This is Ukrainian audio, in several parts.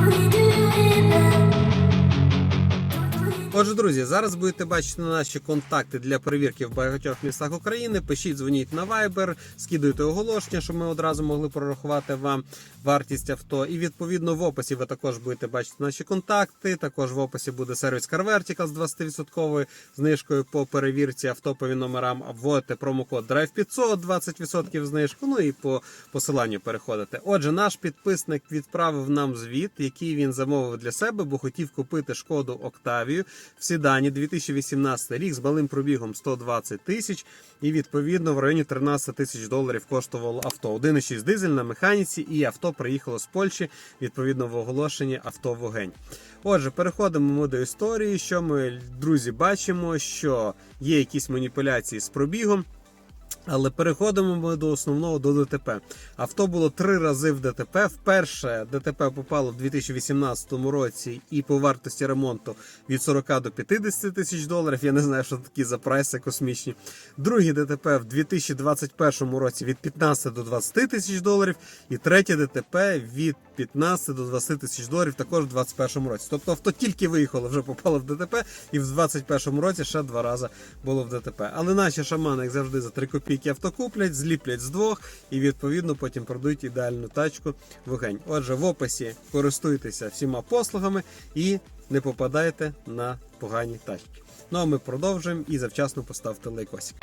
whatever we do. Отже, друзі, зараз будете бачити наші контакти для перевірки в багатьох містах України. Пишіть, дзвоніть на Viber, скидуйте оголошення, щоб ми одразу могли прорахувати вам вартість авто. І відповідно в описі ви також будете бачити наші контакти. Також в описі буде сервіс Car Vertical з 20% знижкою по перевірці авто по номерам. Вводите промокод DRIVE500, 20% знижку. Ну і по посиланню переходите. Отже, наш підписник відправив нам звіт, який він замовив для себе, бо хотів купити шкоду Октавію в седані 2018 рік з малим пробігом 120 тисяч, і відповідно в районі 13 тисяч доларів коштувало авто. 1,6 дизель на механіці, і авто приїхало з Польщі. Відповідно в оголошенні авто вогень. Отже, переходимо ми до історії. Що ми, друзі, бачимо, що є якісь маніпуляції з пробігом. Але переходимо ми до основного до ДТП. Авто було три рази в ДТП. Вперше ДТП попало в 2018 році і по вартості ремонту від 40 до 50 тисяч доларів. Я не знаю, що такі за прайси космічні. Друге ДТП в 2021 році від 15 до 20 тисяч доларів. І третє ДТП від 15 до 20 тисяч доларів також в 2021 році. Тобто авто тільки виїхало, вже попало в ДТП, і в 2021 році ще два рази було в ДТП. Але наші шамани, як завжди, за 3 копійки авто куплять, зліплять з двох і відповідно потім продають ідеальну тачку вогень. Отже, в описі користуйтеся всіма послугами і не попадайте на погані тачки. Ну а ми продовжуємо і завчасно поставте лайкосик.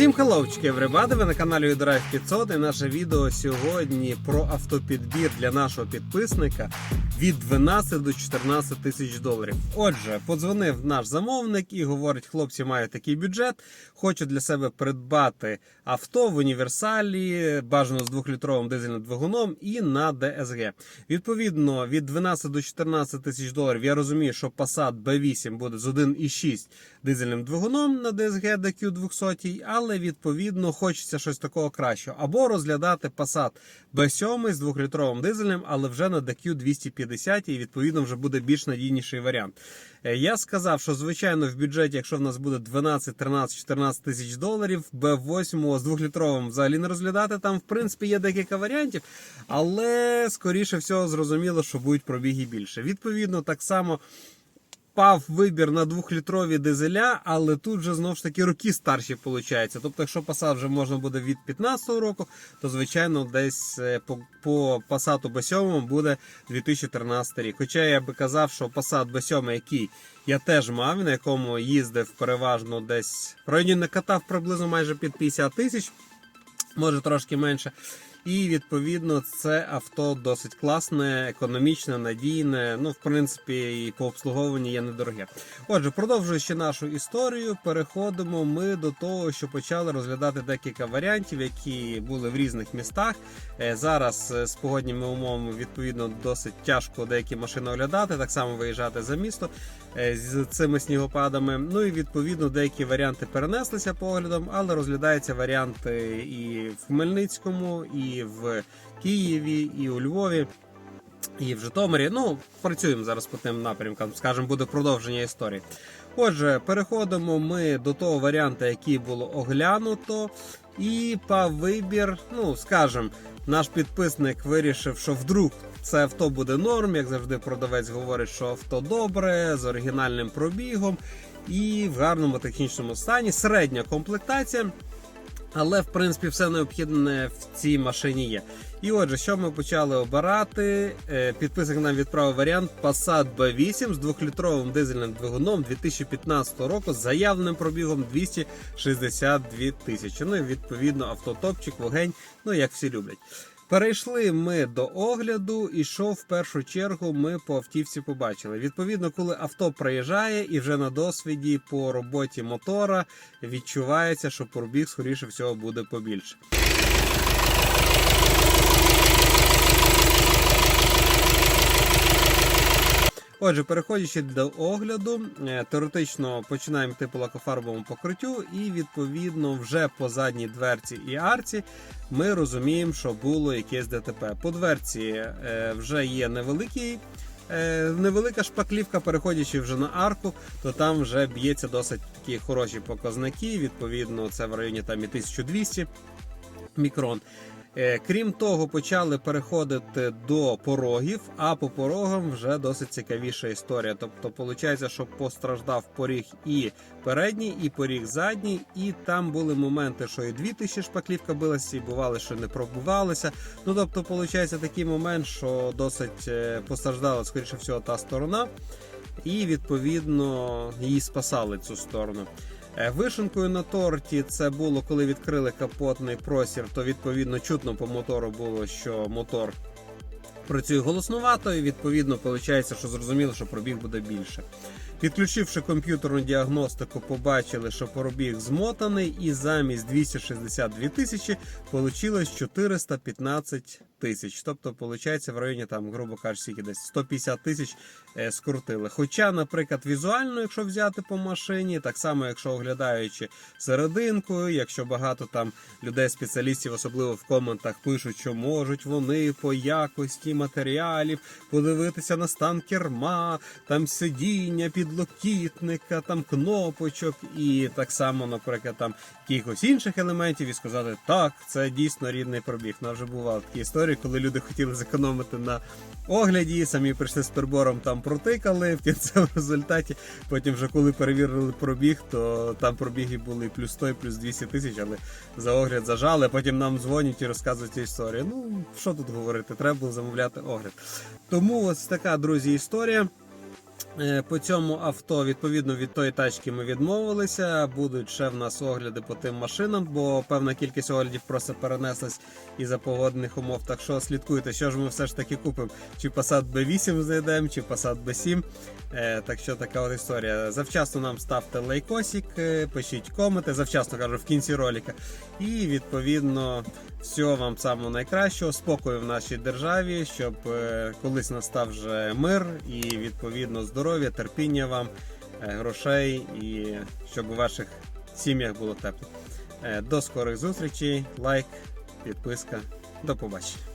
Всім хеллоучки, everybody! Ви на каналі Drive 500 і наше відео сьогодні про автопідбір для нашого підписника від 12 до 14 тисяч доларів. Отже, подзвонив наш замовник і говорить: хлопці, маю такий бюджет, хочу для себе придбати авто в універсалі, бажано з 2-літровим дизельним двигуном і на DSG. Відповідно, від 12 до 14 тисяч доларів я розумію, що Passat B8 буде з 1,6 дизельним двигуном на DSG DQ 200, але відповідно хочеться щось такого кращого. Або розглядати Passat B7 з 2-літровим дизелем, але вже на DQ 250 і відповідно вже буде більш надійніший варіант. Е, Я сказав, що звичайно в бюджеті, якщо в нас буде 12, 13, 14 тисяч доларів, Б8 з 2-літровим взагалі не розглядати. Там, в принципі, є декілька варіантів, але скоріше всього зрозуміло, що будуть пробіги більше. Відповідно, так само впав вибір на двохлітрові дизеля, але тут вже знову ж таки роки старші виходить. Тобто, якщо Passat вже можна буде від 15 року, то звичайно десь е, по, по Passat B7 буде 2013 рік. Хоча я би казав, що Passat B7, який я теж мав, на якому їздив переважно десь в районі накатав приблизно майже під 50 тисяч, може трошки менше. І відповідно це авто досить класне, економічне, надійне. Ну, в принципі, і по обслуговуванню є недороге. Отже, продовжуючи нашу історію, переходимо ми до того, що почали розглядати декілька варіантів, які були в різних містах. Е, Зараз е, з погодніми умовами відповідно досить тяжко деякі машини оглядати, так само виїжджати за місто е, з цими снігопадами. Ну і відповідно деякі варіанти перенеслися поглядом, але розглядаються варіанти і в Хмельницькому, і в Києві, і у Львові. І в Житомирі, ну працюємо зараз по тим напрямкам, скажімо, буде продовження історії. Отже, переходимо ми до того варіанту, який було оглянуто, і по вибір, ну скажімо, наш підписник вирішив, що вдруг це авто буде норм, як завжди, продавець говорить, що авто добре, з оригінальним пробігом і в гарному технічному стані. Середня комплектація. Але в принципі все необхідне в цій машині є. І отже, що ми почали обирати? Е, Підписник нам відправив варіант Passat B8 з 2-літровим дизельним двигуном 2015 року з заявленим пробігом 262 тисячі. Ну і відповідно автотопчик, вогень, ну як всі люблять. Перейшли ми до огляду, і що в першу чергу ми по автівці побачили. Відповідно, коли авто проїжджає і вже на досвіді по роботі мотора відчувається, що пробіг, скоріше всього, буде побільше. Отже, переходячи до огляду, е, теоретично починаємо йти по лакофарбовому покриттю, і відповідно вже по задній дверці і арці ми розуміємо, що було якесь ДТП. По дверці е, вже є невеликий. е, Невелика шпаклівка, переходячи вже на арку, то там вже б'ється досить такі хороші показники. Відповідно, це в районі там і 1200 мікрон. Е, Крім того, почали переходити до порогів, а по порогам вже досить цікавіша історія. Тобто, виходить, що постраждав поріг і передній, і поріг задній, і там були моменти, що і 2000 шпаклівка билася, і бували, що не пробувалися. Ну тобто, виходить такий момент, що досить е, постраждала, скоріше всього, та сторона, і відповідно її спасали цю сторону. Е, Вишенкою на торті це було, коли відкрили капотний простір, то відповідно чутно по мотору було, що мотор працює голоснувато, і відповідно виходить, що зрозуміло, що пробіг буде більше. Підключивши комп'ютерну діагностику, побачили, що пробіг змотаний, і замість 262 тисячі вийшло 415 тисяч. Тобто, виходить, в районі там, грубо кажучи, десь 150 тисяч скрутили. Хоча, наприклад, візуально, якщо взяти по машині, так само, якщо оглядаючи серединку, якщо багато там людей-спеціалістів, особливо в коментах, пишуть, що можуть вони по якості матеріалів подивитися на стан керма, там сидіння, підлокітника, там кнопочок, і так само, наприклад, там якихось інших елементів, і сказати, так, це дійсно рідний пробіг. Ну, вже бували такі історії, коли люди хотіли зекономити на огляді, самі прийшли з прибором, там протикали в кінцевому результаті. Потім, вже коли перевірили пробіг, то там пробіги були плюс 100, і плюс 200 тисяч, але за огляд зажали. Потім нам дзвонять і розказують цю історію. Ну, що тут говорити, треба було замовляти огляд. Тому ось така, друзі, історія. Е, По цьому авто, відповідно від тої тачки, ми відмовилися. Будуть ще в нас огляди по тим машинам, бо певна кількість оглядів просто перенеслась із-за погодних умов. Так що слідкуйте, що ж ми все ж таки купимо. Чи Passat B8 знайдемо, чи Passat B7. Е, Так що така от історія. Завчасно нам ставте лайкосик, е, пишіть коменти, завчасно кажу в кінці ролика. І відповідно всього вам самого найкращого, спокою в нашій державі, щоб колись настав вже мир і відповідно здоров'я, терпіння вам, е, грошей і щоб у ваших сім'ях було тепло. Е, До скорих зустрічей, лайк, підписка. До побачення.